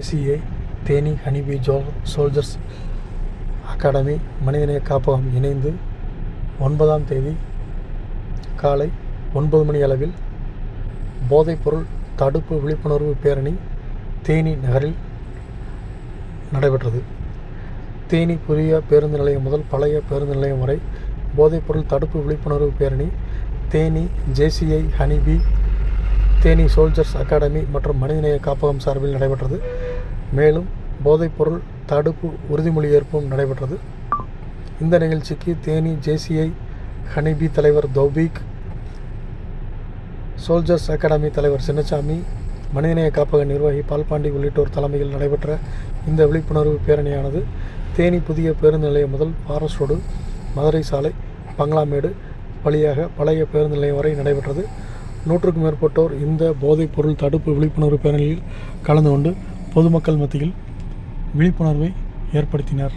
ACA Theni honeybee ஜோ soldiers academy மனிதநேய காப்பகம் இணைந்து ஒன்பதாம் தேதி காலை ஒன்பது மணி அளவில் போதைப்பொருள் தடுப்பு விழிப்புணர்வு பேரணி தேனி நகரில் நடைபெற்றது. தேனி புதிய பேருந்து நிலையம் முதல் பழைய பேருந்து நிலையம் வரை போதைப்பொருள் தடுப்பு விழிப்புணர்வு பேரணி Theni JCI honeybee Theni soldiers academy மற்றும் மனிதநேய காப்பகம் சார்பில் நடைபெற்றது. மேலும் போதைப்பொருள் தடுப்பு உறுதிமொழி ஏற்பும் நடைபெற்றது. இந்த நிகழ்ச்சிக்கு தேனி ஜேசிஐ ஹனிபி தலைவர் தௌபீக் சோல்ஜர்ஸ் அகாடமி தலைவர் சின்னசாமி மனிதநேய காப்பக நிர்வாகி பால்பாண்டி உள்ளிட்டோர் தலைமையில் நடைபெற்ற இந்த விழிப்புணர்வு பேரணியானது தேனி புதிய பேருந்து நிலையம் முதல் பாரஸ் ரோடு மதுரை சாலை பங்களாமேடு வழியாக பழைய பேருந்து நிலையம் வரை நடைபெற்றது. நூற்றுக்கும் மேற்பட்டோர் இந்த போதைப் பொருள் தடுப்பு விழிப்புணர்வு பேரணியில் கலந்து கொண்டு பொதுமக்கள் மத்தியில் விழிப்புணர்வை ஏற்படுத்தினர்.